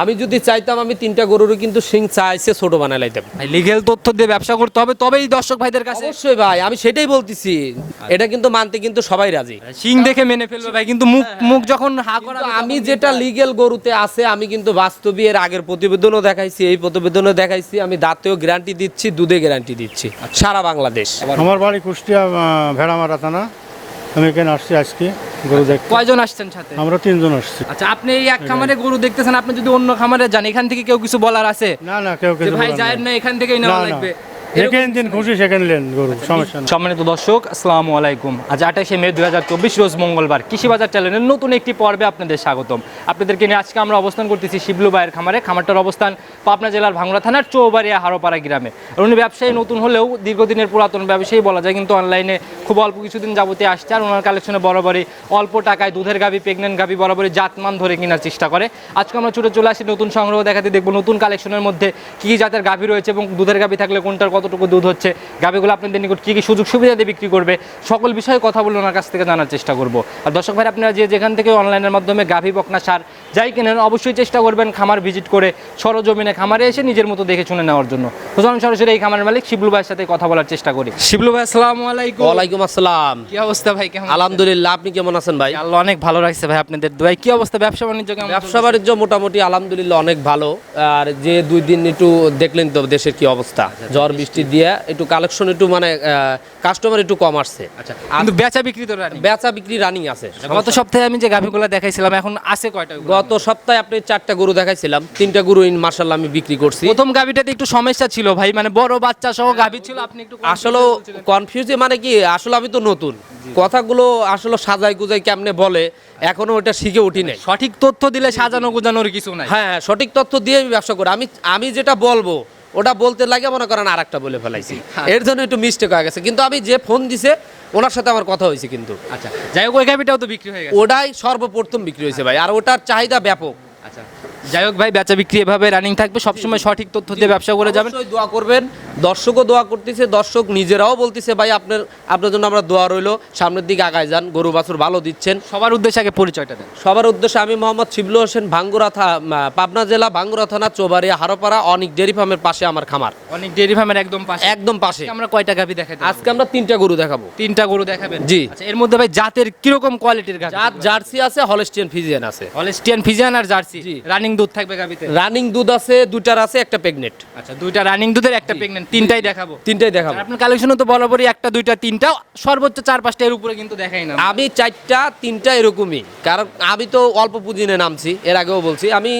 আমি যদি চাইতাম আমি তিনটা গরুরও কিন্তু সিং চাইছে ছোট বানাই লাইতাম লিগেল তথ্য দিয়ে ব্যবসা করতে হবে তবেই দর্শক ভাইদের কাছে অবশ্যই ভাই আমি সেটাই বলতেছি। এটা কিন্তু মানতে কিন্তু সবাই রাজি। সিং দেখে মেনে ফেলবে ভাই কিন্তু মুখ মুখ যখন হা করা আমি যেটা লিগেল গরুতে আছে আমি কিন্তু বাস্তবে এর আগের প্রতিবেদনও দেখাইছি এই প্রতিবেদনও দেখাইছি আমি দাঁতেও গ্যারান্টি দিচ্ছি দুধে গ্যারান্টি দিচ্ছি সারা বাংলাদেশ। আমার বাড়ি কুষ্টিয়া ভেড়ামারা থানা। আমি এখানে আসছি আজকে। গরু কয়জন আসছেন সাথে? আমরা তিনজন আসছি। আচ্ছা আপনি এই এক খামারে গরু দেখতেছেন আপনি যদি অন্য খামারে যান এখান থেকে কেউ কিছু বলার আছে? না না কেউ কিছু ভাই যায় না এখান থেকেই নেওয়া লাগবে। যেখানে দিন খুশি সেখানে নেন গরু সমস্যা সম্মানিত দর্শক আসসালামু আলাইকুম। আজ আঠাশে মে দুই হাজার চব্বিশ রোজ মঙ্গলবার। কৃষি বাজার চ্যানেলের নতুন একটি পর্বে আপনাদের স্বাগতম। আপনাদেরকে নিয়ে আজকে আমরা অবস্থান করতেছি শিবলু খামারে। খামারটার অবস্থান পাবনা জেলার থানার চৌবাড়িয়া হারোপাড়া গ্রামে। উনি ব্যবসায়ী নতুন হলেও দীর্ঘদিনের পুরাতন ব্যবসায়ী বলা যায় কিন্তু অনলাইনে খুব অল্প কিছুদিন যাবতীয় আসছে আর ওনার কালেকশনে বরাবরই অল্প টাকায় দুধের গাভি প্রেগনেন্ট গাভি বরাবরই জাতমান ধরে কেনার চেষ্টা করে। আজকে আমরা ছুটে চলে আসি নতুন সংগ্রহ দেখাতে দেখব নতুন কালেকশনের মধ্যে কী কী জাতের গাভি রয়েছে এবং দুধের গাভি থাকলে কোনটার কতটুকু দুধ হচ্ছে? গাভিগুলো আপনাদের নিকট কী কী সুযোগ সুবিধা দিয়ে বিক্রি করবে? সকল বিষয়ে কথা বলে ওনার কাছ থেকে জানার চেষ্টা করব। আর দর্শক ভাই আপনারা যে যেখান থেকে অনলাইনের মাধ্যমে গাভী বকনা সার যাই কেনেন অবশ্যই চেষ্টা করবেন খামার ভিজিট করে সরজমিনে খামারে এসে নিজের মতো দেখে শুনে নেওয়ার জন্য। চলুন সরাসরি এই খামারের মালিক শিবলু ভাইয়ের সাথে কথা বলার চেষ্টা করি। শিবলু ভাই আসসালামু আলাইকুম। ওয়ালাইকুম আসসালাম। কি অবস্থা ভাই কেমন আলহামদুলিল্লাহ আপনি কেমন আছেন ভাই? আল্লাহ অনেক ভালো রাখছে ভাই আপনাদের দোয়াই কি অবস্থা ব্যবসা বাণিজ্য কেমন ব্যবসা বাণিজ্য মোটামুটি আলহামদুলিল্লাহ অনেক ভালো। আর যে দুই দিন একটু দেখলেন তো দেশের কি অবস্থা। ঝড় বৃষ্টি দিয়ে একটু কালেকশন একটু মানে কাস্টমার একটু কম আসছে। আচ্ছা কিন্তু বেচা বিক্রি তো রানিং। বেচা বিক্রি রানিং আছে। গত সপ্তাহে আমি যে গাভিগুলো দেখাইছিলাম এখন আছে কয়টা গত সপ্তাহে আপনি চারটা গরু দেখাইছিলাম তিনটা গরু ইন মার্শাল্লাহ আমি বিক্রি করছি। প্রথম গাভিটাতে একটু সমস্যা ছিল ভাই মানে বড় বাচ্চা সহ গাভি ছিল আপনি একটু আসলে কনফিউজে মানে কি আসলে আমি তো নতুন। কথাগুলো আসলে সাজাই গুজাই কেমনে বলে এখনও ওটা শিখে উঠি নাই। সঠিক তথ্য দিলে সাজানো গুজানোর কিছু নাই। হ্যাঁ হ্যাঁ, সঠিক তথ্য দিয়ে আমি ব্যবসা করি। আমি আমি যেটা বলব ওটা বলতে লাগে মনে করেন আর একটা বলে ফেলাইছি। এর জন্য একটু মিস্টেক হয়ে গেছে। কিন্তু আমি যে ফোন দিছে ওনার সাথে আমার কথা হয়েছে কিন্তু। আচ্ছা যাই হোক ওই গাভিটাও তো বিক্রি হয়ে গেছে। ওটাই সর্বপ্রথম বিক্রি হয়েছে ভাই। আর ওটার চাহিদা ব্যাপক। আচ্ছা। যাই হোক ভাই বেচা বিক্রি এভাবে রানিং থাকবে সবসময় সঠিক তথ্য দিয়ে ব্যবসা করে যাবেন। দোয়া করবেন। দর্শকও দোয়া করতেছে দর্শক নিজেরাও বলতেছে ভাই আপনার আপনার জন্য আমরা দোয়া রইল। সামনের দিকে আগায় যান গরু বাছুর ভালো দিচ্ছেন। সবার উদ্দেশ্যে আগে পরিচয়টা দেন। সবার উদ্দেশ্যে আমি মোহাম্মদ শিবলু হোসেন ভাঙ্গুরা পাবনা জেলা ভাঙ্গুরা থানা চৌবাড়িয়া হারোপাড়া অনেক ডেয়ারি ফার্মের পাশে আমার খামার। অনেক ডেয়ারি ফার্মের একদম পাশে। একদম পাশে। আমরা কয়টা গাভি দেখাই আজকে আমরা তিনটা গরু দেখাবো। তিনটা গরু দেখাবেন? জি। আচ্ছা এর মধ্যে ভাই জাতের কীরকম কোয়ালিটির জাত জার্সি আছে হলস্টিয়ান ফিজিয়ান আছে। হলস্টিয়ান ফিজিয়ান আর জার্সি। রানিং দুধ থাকবে রানিং দুধ আছে দুটার আছে একটা আচ্ছা দুইটা রানিং দুধের একটা প্রেগনেন্ট তিনটাই দেখাবো। তিনটাই দেখাবো। আপনার কালেকশনও তো বরাবরই একটা দুইটা তিনটা। সর্বোচ্চ চার পাঁচটা এর উপরে কিন্তু দেখাই না। আমি চারটা তিনটা এরকমই। কারণ আমি তো অল্প পুঁজি নিয়ে নামছি এর আগেও বলছি। আমি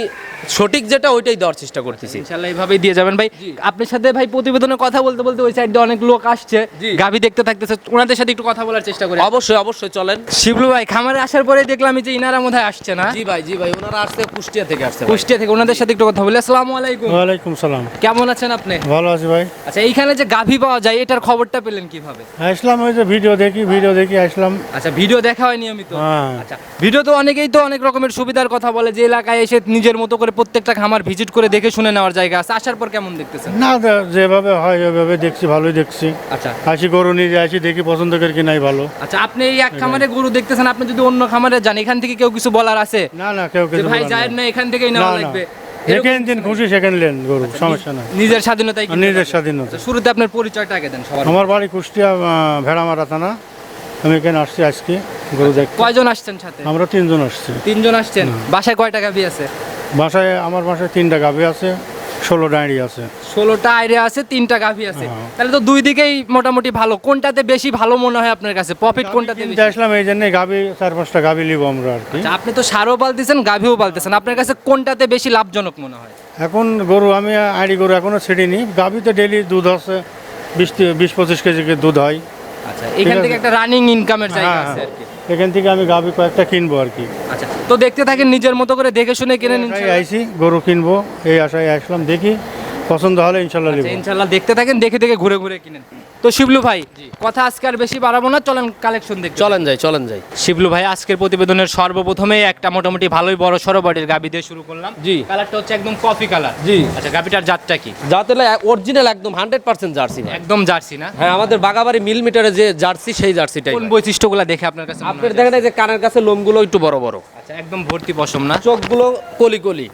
সঠিক যেটা ওইটাই দেওয়ার চেষ্টা করতেছি। ইনশাল্লাহ এইভাবেই দিয়ে যাবেন। ভাই আপনার সাথে ভাই প্রতিবেদনে কথা বলতে বলতে ওই সাইডে অনেক লোক আসছে। গাভি দেখতে থাকতেছে। ওনাদের সাথে একটু কথা বলার চেষ্টা করি। অবশ্যই অবশ্যই চলেন। শিবলু ভাই খামারে আসার পরে দেখলাম যে ইনারা মধ্যে আসছে না। জি ভাই জি ভাই ওনারা আসছে কুষ্টিয়া থেকে আসছে। কুষ্টিয়া থেকে ওনাদের সাথে একটু কথা বলি। আসসালামু আলাইকুম। ওয়ালাইকুম সালাম। কেমন আছেন আপনি? ভালো আছি ভাই। আচ্ছা এইখানে যে গাভি পাওয়া যায় এটার খবরটা পেলেন কীভাবে? আসলাম ওই যে ভিডিও দেখি ভিডিও দেখি আসলাম। আচ্ছা ভিডিও দেখা হয় নিয়মিত? হ্যাঁ। আচ্ছা ভিডিও তো অনেকেই তো অনেক রকমের সুবিধার কথা বলে যে এলাকায় এসে নিজের মতো করে প্রত্যেকটা খামার ভিজিট করে দেখে শুনে নেওয়ার জায়গা আছে। আসার পর কেমন দেখতেছেন? না যেভাবে হয় ওইভাবে দেখছি ভালোই দেখছি। আচ্ছা। আসি গরু নিয়ে যাই, আসি দেখি পছন্দ করে কিনাই ভালো। আচ্ছা আপনি এই এক খামারে গরু দেখতেছেন আপনি যদি অন্য খামারে যান এখান থেকে কেউ কিছু বলার আছে? না না কেউ কিছু ভাই যায় না এখান থেকেই না নেওয়া লাগবে। যেখানে দিন খুশি সেখানে নেন গরু সমস্যা নাই। নিজের স্বাধীনতাই নিজের স্বাধীনতা। আচ্ছা, শুরুতে আপনার পরিচয়টা আগে দেন সবার। আমার বাড়ি কুষ্টিয়া আহ, ভেড়ামারা থানা। আমি এখানে আসছি আজকে গরু দেখতে। কয়জন আসছেন সাথে? আমরা তিনজন আসছি। তিনজন আসছেন। বাসায় কয়টা গাভি আছে? বাসায় আমার বাসায় তিনটা গাভী আছে। ষোলো ডাঁড়ি আছে। ষোলোটা আইরে আছে তিনটা গাভি আছে। হ্যাঁ। তাহলে তো দুই দিকেই মোটামুটি ভালো। কোনটাতে বেশি ভালো মনে হয় আপনার কাছে? প্রফিট কোনটাতে কিনতে আসলাম এই জন্য গাভি চার পাঁচটা গাভি নিব আমরা আর কি। আচ্ছা, আপনি তো সারও পালতেছেন গাভিও পালতেছেন। আপনার কাছে কোনটাতে বেশি লাভজনক মনে হয়? এখন গরু আমি আড়ি গরু এখনও ছেড়িনি। গাভিতে ডেলি দুধ আছে বিশ বিশ পঁচিশ কেজি দুধ হয়। আচ্ছা এখান থেকে একটা রানিং ইনকামের জায়গা হ্যাঁ, আছে আর কি। এখান থেকে আমি গাভি কয়েকটা কিনবো আর কি। আচ্ছা তো দেখতে থাকেন নিজের মতো করে দেখে শুনে কিনে নিন। আইছি গরু কিনবো এই আশায় আসলাম দেখি পছন্দ হলে ইনশাল্লাহ নিব। আচ্ছা, ইনশাল্লাহ দেখতে থাকেন দেখে দেখে ঘুরে ঘুরে কিনেন। তো শিবলু ভাই কথা আজকে আর বেশি বাড়াবো না চলেন কালেকশন দেখ চলেন যাই চলেন যাই। শিবলু ভাই আজকের প্রতিবেদনের সর্বপ্রথমে একটা মোটামুটি ভালোই বড় সড়ো বডির গাবি দিয়ে শুরু করলাম। জি। কালারটা হচ্ছে একদম কফি কালার জি। আচ্ছা গাবিটার জাতটা কি? যাতে অরিজিনাল একদম হান্ড্রেড পার্সেন্ট জার্সি ভাই। একদম জার্সি না? হ্যাঁ আমাদের বাগাবাড়ি মিল মিটারে যে জার্সি সেই জার্সিটাই কোন বৈশিষ্ট্যগুলো দেখে আপনার কাছে আপনার দেখেন এই যে কানের কাছে লোমগুলো একটু বড় বড়। আচ্ছা একদম ভর্তি পশম না? চোখগুলো কলি কলি।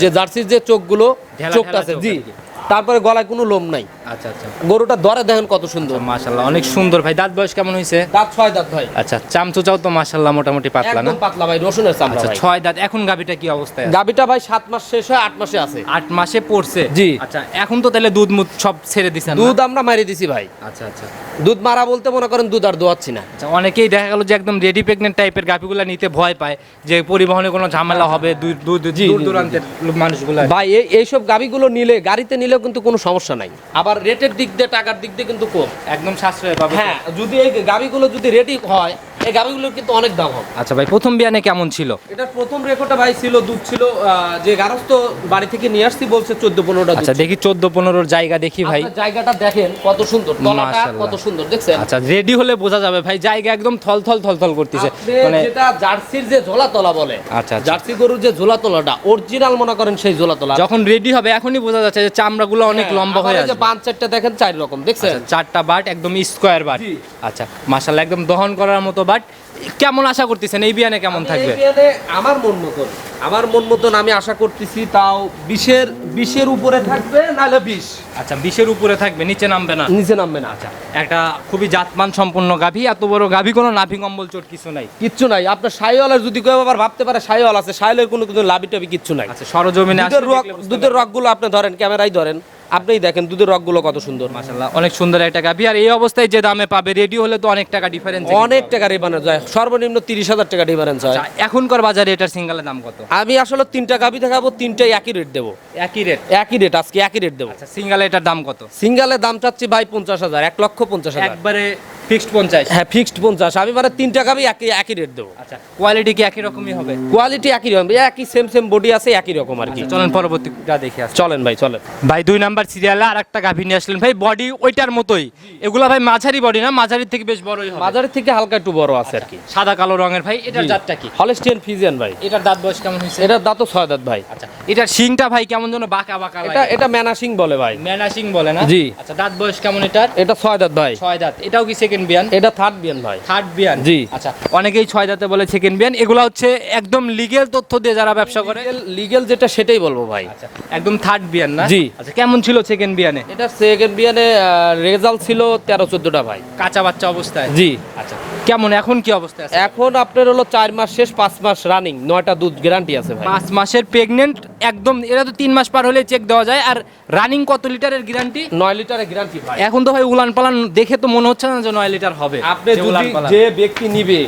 যে জার্সির যে চোখগুলো চোখটা আছে জি। তারপরে গলায় কোনো লোম নাই। আচ্ছা আচ্ছা। গরুটা দরে দেখেন কত সুন্দর। মাশাল্লাহ অনেক সুন্দর ভাই। দাঁত বয়স কেমন হয়েছে দাঁত ছয় দাঁত ভাই। আচ্ছা চামচুচাও তো মাশাল্লাহ মোটামুটি পাতলা না? একদম পাতলা ভাই রসুনের চামড়া আচ্ছা ছয় দাঁত। এখন গাভিটা কি অবস্থায় গাবিটা ভাই সাত মাস শেষ হয় আট মাসে আছে। আট মাসে পড়ছে? জি। আচ্ছা এখন তো তাহলে দুধ মুধ সব ছেড়ে দিছেন না? দুধ আমরা মারি দিছি ভাই। আচ্ছা আচ্ছা। দুধ মারা বলতে মনে করেন দুধ আর দোয়াচ্ছি না। আচ্ছা অনেকেই দেখা গেল যে একদম রেডি প্রেগনেন্ট টাইপের গাভিগুলো নিতে ভয় পায় যে পরিবহনে কোনো ঝামেলা হবে দূর দূর দূরান্তের মানুষগুলো। ভাই এই এইসব গাবিগুলো নিলে গাড়িতে নিলেও কিন্তু কোনো সমস্যা নাই। আবার রেটের দিক দিয়ে টাকার দিক দিয়ে কিন্তু কম। একদম সাশ্রয় পাবে হ্যাঁ যদি এই গাড়িগুলো যদি রেডি হয় এই গাবিগুলোর কিন্তু অনেক দাম হবে। আচ্ছা ভাই প্রথম বিয়ানে কেমন ছিল? এটার প্রথম রেকর্ডটা ভাই ছিল দুধ ছিল যে গারস্থ বাড়ি থেকে নিয়ে আসছি বলছে চোদ্দ পনেরোটা আচ্ছা দেখি চোদ্দ পনেরোর জায়গা দেখি ভাই। জায়গাটা দেখেন কত সুন্দর তলাটা কত সুন্দর দেখছেন? আচ্ছা রেডি হলে বোঝা যাবে ভাই জায়গা একদম থল থল থল থল করতেছে। মানে যেটা জার্সির যে ঝোলা তলা বলে আচ্ছা, আচ্ছা। জার্সি গরুর যে ঝোলা তলাটা অরিজিনাল মনে করেন সেই ঝোলা তলা যখন রেডি হবে এখনই বোঝা যাচ্ছে যে চামড়াগুলো অনেক হ্যাঁ, লম্বা আবার হয়ে আসবে। পাঁচ চারটা দেখেন চার রকম দেখছেন? আচ্ছা, চারটা বাট একদম স্কোয়ার বাট। আচ্ছা মাশাল্লাহ একদম দহন করার মতো বাট। কেমন আশা করতেছেন? এই বিয়ানে কেমন থাকবে? আমার মন মতন। আমার মন মতন আমি আশা করতেছি তাও বিশের বিশের উপরে থাকবে নাহলে বিশ। আচ্ছা বিশের উপরে থাকবে নিচে নামবে না? নিচে নামবে না। আচ্ছা একটা খুবই জাতমান সম্পন্ন গাভী এত বড় গাভী কোনো নাভি কম্বল চোট কিছু নাই? কিচ্ছু নাই। আপনার সাইওয়ালের যদি কেউ আবার ভাবতে পারে সাইওয়াল আছে সাইওয়ালের কোনো কিন্তু লাভি টাবি কিচ্ছু নাই। আচ্ছা সরজমিনে দুধের রক দুধের রকগুলো আপনি ধরেন ক্যামেরায় ধরেন। আপনিই দেখেন দুধের রকগুলো কত সুন্দর মাশাল্লাহ অনেক সুন্দর একটা গাভী আর এই অবস্থায় যে দামে পাবে রেডি হলে তো অনেক টাকা ডিফারেন্স অনেক টাকা ডিফারেন্স যায় সর্বনিম্ন তিরিশ হাজার টাকা ডিফারেন্স হয়। এখনকার বাজারে এটার সিঙ্গেলের দাম কত? আমি আসলে তিনটা গাভি দেখাবো তিনটাই একই রেট দেবো। একই রেট একই রেট আজকে একই রেট দেবো। আচ্ছা সিঙ্গেল এটার দাম কত? সিঙ্গেলের দাম চাচ্ছি ভাই পঞ্চাশ হাজার এক লক্ষ পঞ্চাশ হাজার। একবারে ফিক্সড পঞ্চাশ? হ্যাঁ ফিক্সড পঞ্চাশ। আমি মানে তিনটা গাভি একই একই রেট দেবো। আচ্ছা কোয়ালিটি কি একই রকমই হবে? কোয়ালিটি একই রকম একই সেম সেম বডি আছে একই রকম আর কি। আচ্ছা, চলেন পরবর্তীটা দেখে চলেন ভাই চলেন। ভাই দুই নাম্বার সিরিয়ালে আর একটা গাভী নিয়ে আসলেন। ভাই বডি ওইটার মতোই। এগুলা ভাই মাঝারি বডি না মাঝারির থেকে বেশ বড়ই হবে। বাজারের থেকে হালকা একটু বড় আছে আর কি। সাদা কালো রঙের ভাই এটার জাতটা কি? হলস্টিয়ান ফিজিয়ান ভাই। এটার দাঁত বয়স কেমন হয়েছে? এটার দাঁতও ছয় দাঁত ভাই। আচ্ছা এটার শিংটা ভাই কেমন যেন বাঁকা বাঁকা এটা এটা ম্যানাসিং বলে ভাই। ম্যানা শিং বলে না? জি। আচ্ছা দাঁত বয়স কেমন এটার? এটা ছয় দাঁত ভাই। ছয় দাঁত। এটাও কি সেকেন্ড বিয়ান? এটা থার্ড বিয়ান ভাই। থার্ড বিয়ান? জি। আচ্ছা অনেকেই ছয় দাঁতে বলে সেকেন্ড বিয়ান। এগুলা হচ্ছে একদম লিগেল তথ্য দিয়ে যারা ব্যবসা করে। লিগেল যেটা সেটাই বলব ভাই। আচ্ছা একদম থার্ড বিয়ান না? জি। আচ্ছা কেমন ছিল সেকেন্ড বিয়ানে এটা সেকেন্ড বিয়ানে রেজাল্ট ছিল তেরো চোদ্দটা ভাই। কাঁচা বাচ্চা অবস্থায়? জি। আচ্ছা। কেমন এখন কি অবস্থা আছে? এখন আপনার হলো চার মাস শেষ পাঁচ মাস রানিং নয়টা দুধ গ্যারান্টি আছে ভাই। পাঁচ মাসের প্রেগনেন্ট একদম এরা তো তিন মাস পার হলে চেক দেওয়া যায় আর রানিং কত লিটারের গ্যারান্টি নয় লিটারের গ্যারান্টি ভাই। এখন তো ভাই উলান পালান দেখে তো মনে হচ্ছে না যে নয় লিটার হবে আপনি যে উলান যদি যে ব্যক্তি নিবে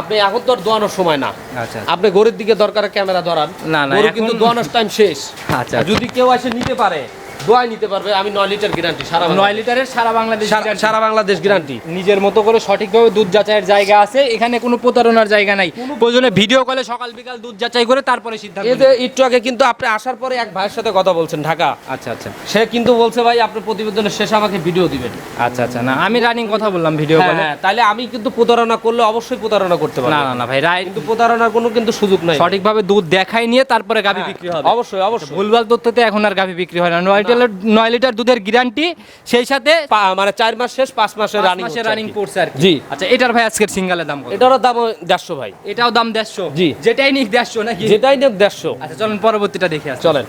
আপনি এখন তো আর দোয়ানোর সময় না। আচ্ছা। আপনি গরুর দিকে দরকার ক্যামেরা ধরান না, না, কিন্তু দোয়ানোর টাইম শেষ। আচ্ছা। যদি কেউ এসে নিতে পারে দোয়াই নিতে পারবে আমি নয় লিটার গ্যারান্টি সারা নয় লিটারের সারা বাংলাদেশ সারা- বাংলাদেশ গ্যারান্টি নিজের মতো করে সঠিকভাবে দুধ যাচাইয়ের জায়গা আছে এখানে কোনো প্রতারণার জায়গা নাই। প্রয়োজনে ভিডিও কলে সকাল বিকাল দুধ যাচাই করে তারপরে সিদ্ধান্ত এই যে একটু আগে কিন্তু আপনি আসার পরে এক ভাইয়ের সাথে কথা বলছেন ঢাকা। আচ্ছা আচ্ছা। সে কিন্তু বলছে ভাই আপনি প্রতিবেদনের শেষে আমাকে ভিডিও দিবেন। আচ্ছা আচ্ছা। না আমি রানিং কথা বললাম ভিডিও কলে হ্যাঁ, তাহলে আমি কিন্তু প্রতারণা করলে অবশ্যই প্রতারণা করতে পারব। না না না ভাই রাইট কিন্তু প্রতারণার কোনো কিন্তু সুযোগ নাই। সঠিকভাবে দুধ দেখাই নিয়ে তারপরে গাভী হ্যাঁ, বিক্রি হবে। অবশ্যই অবশ্যই। ভুলভাল তথ্যতে এখন আর গাভী বিক্রি হয় না। নয় লিটার নয় লিটার দুধের গ্যারান্টি সেই সাথে মানে চার মাস শেষ পাঁচ মাসের রানিং মাসের রানিং করছে আর জি। আচ্ছা এটার ভাই আজকের সিঙ্গালের দাম কত? এটারও দাম দেড়শো ভাই। এটাও দাম দেড়শো? জি। যেটাই নিক দেড়শো নাকি? যেটাই নিক দেড়শো। আচ্ছা চলুন পরবর্তীটা দেখে চলেন।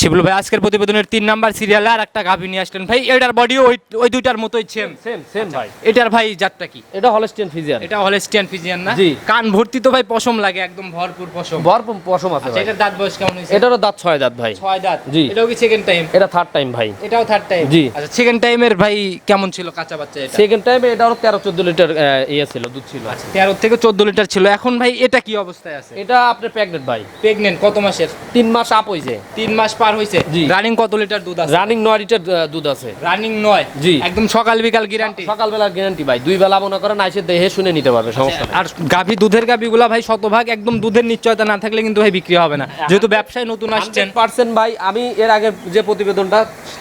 শিবলু ভাই আজকের প্রতিবেদনের তিন নাম্বার সিরিয়ালে আর একটা গাভী নিয়ে আসলেন। ভাই এটার বডি ওই ওই দুইটার মতোই সেম সেম সেম ভাই। এটার ভাই জাতটা কি? এটা হলস্টিয়ান ফিজিয়ান এটা হলেস্টিয়ান ফিজিয়ান না? জি। কান ভর্তি তো ভাই পশম লাগে একদম ভরপুর পশম। ভরপুর পশম আছে আচ্ছা ভাই। এটার দাঁত বয়স কেমন হয়েছে? এটারও দাঁত ছয় দাঁত ভাই। ছয় দাঁত। জি। এটাও কি সেকেন্ড টাইম এটা থার্ড টাইম ভাই। এটাও থার্ড টাইম জি। আচ্ছা সেকেন্ড টাইমের ভাই কেমন ছিল কাঁচা বাচ্চা এটা? সেকেন্ড টাইমে এটারও তেরো চোদ্দ লিটার ইয়ে ছিল দুধ ছিল। তেরো থেকে চোদ্দ লিটার ছিল। এখন ভাই এটা কি অবস্থায় আছে? এটা আপনার প্রেগনেন্ট ভাই। প্রেগনেন্ট কত মাসের? তিন মাস আপ হয়েছে তিন মাস পার হয়েছে রানিং কত লিটার দুধ আছে? রানিং নয় লিটার দুধ আছে। রানিং নয়? জি। একদম সকাল বিকাল গ্যারান্টি সকালবেলার গ্যারান্টি ভাই। দুই বেলা মনে করেন আইসে দেখে শুনে নিতে পারবে সমস্যা আর গাভী দুধের গাভীগুলা ভাই শতভাগ একদম দুধের নিশ্চয়তা না থাকলে কিন্তু ভাই বিক্রি হবে না। যেহেতু ব্যবসায় নতুন আসছেন। পার্সেন্ট ভাই আমি এর আগে যে প্রতিবেদনটা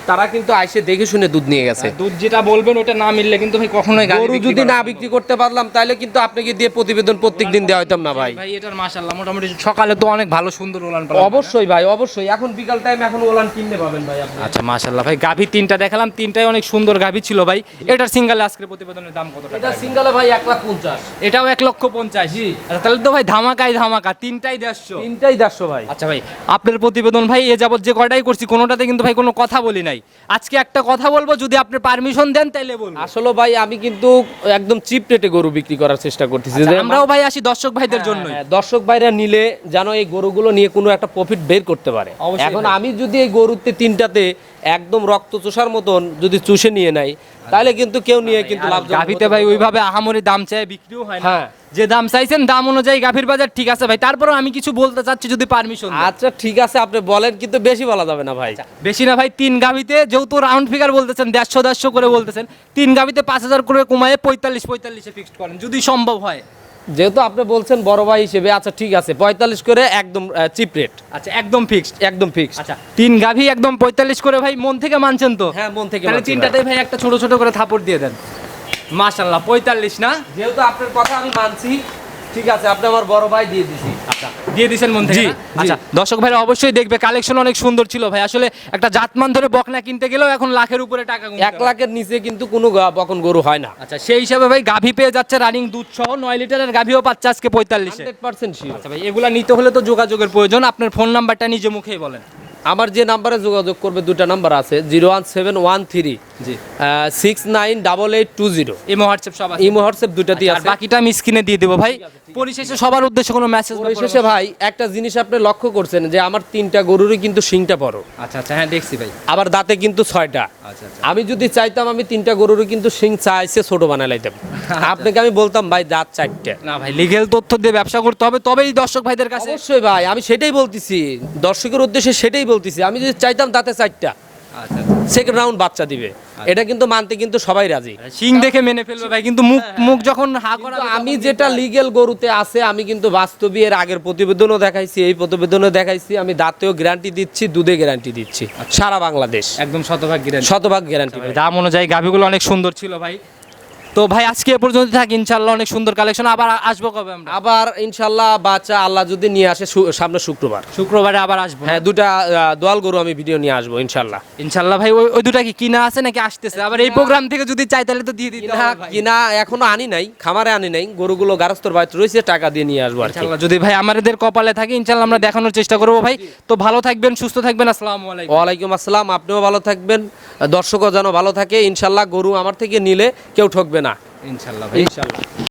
তারা কিন্তু আইসে দেখে শুনে দুধ নিয়ে গেছে। দুধ যেটা বলবেন ওটা না মিললে কিন্তু ভাই কখনোই গরু বিক্রি যদি না বিক্রি করতে পারলাম তাহলে কিন্তু আপনাকে দিয়ে প্রতিবেদন প্রত্যেক দিন দেওয়া হইতাম না ভাই। ভাই এটার মাশাআল্লাহ মোটামুটি সকালে তো অনেক ভালো সুন্দর পালান। অবশ্যই ভাই অবশ্যই। এখন বিকাল টাইম টাইম এখন ওলান কিনতে পাবেন ভাই আপনি। আচ্ছা ভাই গাভী তিনটা দেখালাম তিনটাই অনেক সুন্দর গাভী ছিল ভাই। এটার সিঙ্গেল আজকের প্রতিবেদনের দাম কত টাকা? এটা সিঙ্গেলে ভাই লাখ পঞ্চাশ। এটাও এক লক্ষ আচ্ছা তাহলে তো ভাই ধামাকাই ধামাকা তিনটাই দেড়শো। তিনটাই দেড়শো ভাই। আচ্ছা ভাই আপনার প্রতিবেদন ভাই এ যাবত যে কটাই করছি কোনোটাতে কিন্তু ভাই কোনো কথা বলি নাই। আজকে একটা কথা বলব যদি আপনি পারমিশন দেন তাইলে বলব। আসলে ভাই আমি কিন্তু একদম চিপ রেটে গরু বিক্রি করার চেষ্টা করতেছি। আচ্ছা, আমরাও ভাই আসি দর্শক ভাইদের জন্য হ্যাঁ, দর্শক ভাইরা নিলে যেন এই গরুগুলো নিয়ে কোনো একটা প্রফিট বের করতে পারে। এখন। আমি যদি এই গরুতে তিনটাতে একদম রক্ত চোষার মতন যদি চুষে নিয়ে নাই তাহলে কিন্তু কেউ নিয়ে কিন্তু লাভ গাভিতে ভাই ওইভাবে আহামরি দাম চাই বিক্রিও হয় না। হ্যাঁ। যে দাম চাইছেন দাম অনুযায়ী গাভীর বাজার ঠিক আছে ভাই। তারপরেও আমি কিছু বলতে চাচ্ছি যদি পারমিশন আচ্ছা ঠিক আছে আপনি বলেন কিন্তু বেশি বলা যাবে না ভাই। বেশি না ভাই তিন গাভিতে যেহেতু রাউন্ড ফিগার বলতেছেন দেড়শো দেড়শো করে বলতেছেন তিন গাভিতে পাঁচ হাজার করে কমায় পঁয়তাল্লিশ পঁয়তাল্লিশে ফিক্সড করেন যদি সম্ভব হয়। যেহেতু আপনি বলছেন বড় ভাই হিসেবে আচ্ছা ঠিক আছে পঁয়তাল্লিশ করে একদম চিপ রেট আচ্ছা একদম ফিক্সড একদম ফিক্সড আচ্ছা। তিন গাভি একদম পঁয়তাল্লিশ করে ভাই মন থেকে মানছেন তো? হ্যাঁ মন থেকে তাহলে তিনটাতেই তিনটাতে ভাই একটা ছোট ছোট করে থাপড় দিয়ে দেন। মাশাল্লাহ পঁয়তাল্লিশ না? যেহেতু আপনার কথা আমি মানছি ঠিক আছে আপনি আমার বড় ভাই দিয়ে দিছি। দিয়ে দিছেন মন থেকে। আচ্ছা দর্শক ভাইরা অবশ্যই দেখবে কালেকশন অনেক সুন্দর ছিল ভাই। আসলে একটা জাতমান ধরে বকনা কিনতে গেলেও এখন লাখের উপরে টাকা এক লাখের নিচে কিন্তু কোনো বকন গরু হয় না। আচ্ছা সেই হিসাবে ভাই গাভি পেয়ে যাচ্ছে রানিং দুধ সহ। নয় লিটারের গাভিও পাচ্ছে আজকে পঁয়তাল্লিশে। পার্সেন্ট আচ্ছা ভাই এগুলা নিতে হলে তো যোগাযোগের প্রয়োজন। আপনার ফোন নাম্বারটা নিজে মুখেই বলেন। আমার যে নাম্বারে যোগাযোগ করবে দুটা নাম্বার আছে zero one seven one three জি। Six nine double eight two zero এই হোয়াটসঅ্যাপ সব আছে। ইমো হোয়াটসঅ্যাপ দুটাতেই আর বাকিটা আমি স্ক্রিনে দিয়ে দেবো ভাই। পরিশেষে সবার উদ্দেশ্যে কোনো মেসেজ পরিশেষে ভাই একটা জিনিস আপনি লক্ষ্য করছেন যে আমার তিনটা গরুরই কিন্তু শিংটা বড় আচ্ছা আচ্ছা হ্যাঁ দেখছি ভাই। আবার দাঁতে কিন্তু ছয়টা। আচ্ছা আচ্ছা। আমি যদি চাইতাম আমি তিনটা গরুরই কিন্তু শিং চাইছে ছোট বানাই লাইতাম আপনাকে আমি বলতাম ভাই দাঁত চারটে। না ভাই লিগেল তথ্য দিয়ে ব্যবসা করতে হবে তবেই দর্শক ভাইদের কাছে অবশ্যই ভাই আমি সেটাই বলতেছি। দর্শকের উদ্দেশ্যে সেটাই বলতেছি। আমি যদি চাইতাম দাঁতে চারটা। আচ্ছা সেকেন্ড রাউন্ড বাচ্চা দিবে। এটা কিন্তু মানতে কিন্তু সবাই রাজি। সিং দেখে মেনে ফেলবে ভাই কিন্তু মুখ মুখ যখন হা করা আমি যেটা লিগেল গরুতে আছে আমি কিন্তু বাস্তবে এর আগের প্রতিবেদনও দেখাইছি এই প্রতিবেদনও দেখাইছি আমি দাঁতেও গ্যারান্টি দিচ্ছি দুধে গ্যারান্টি দিচ্ছি। সারা বাংলাদেশ। একদম শতভাগ গ্যারান্টি শতভাগ গ্যারান্টি দাম অনুযায়ী গাভিগুলো অনেক সুন্দর ছিল ভাই। তো ভাই আজকে এ পর্যন্ত থাক ইনশাল্লাহ অনেক সুন্দর কালেকশন। আবার আসব কবে আমরা? আবার ইনশাল্লাহ বাচ্চা আল্লাহ যদি নিয়ে আসে সামনে শুক্রবার। শুক্রবারে আবার আসব। হ্যাঁ দুটা দোয়াল গরু আমি ভিডিও নিয়ে আসব ইনশাল্লাহ ইনশাল্লাহ ভাই ওই দুটা কি কিনা আছে নাকি আসতেছে? আবার এই প্রোগ্রাম থেকে যদি চাই তাহলে তো দিয়ে দিতে কিনা কিনা এখনও আনি নাই খামারে আনি নাই গরুগুলো গারস্থর বাড়িতে রয়েছে টাকা দিয়ে নিয়ে আসব ইনশাল্লাহ যদি ভাই আমাদের কপালে থাকে ইনশাল্লাহ আমরা দেখানোর চেষ্টা করব ভাই। তো ভালো থাকবেন সুস্থ থাকবেন আসসালামু আলাইকুম। ওয়ালাইকুম আসসালাম আপনিও ভালো থাকবেন দর্শকও যেন ভালো থাকে ইনশাল্লাহ গরু আমার থেকে নিলে কেউ ঠকবে না। ইনশাল্লাহ ইনশাল্লাহ।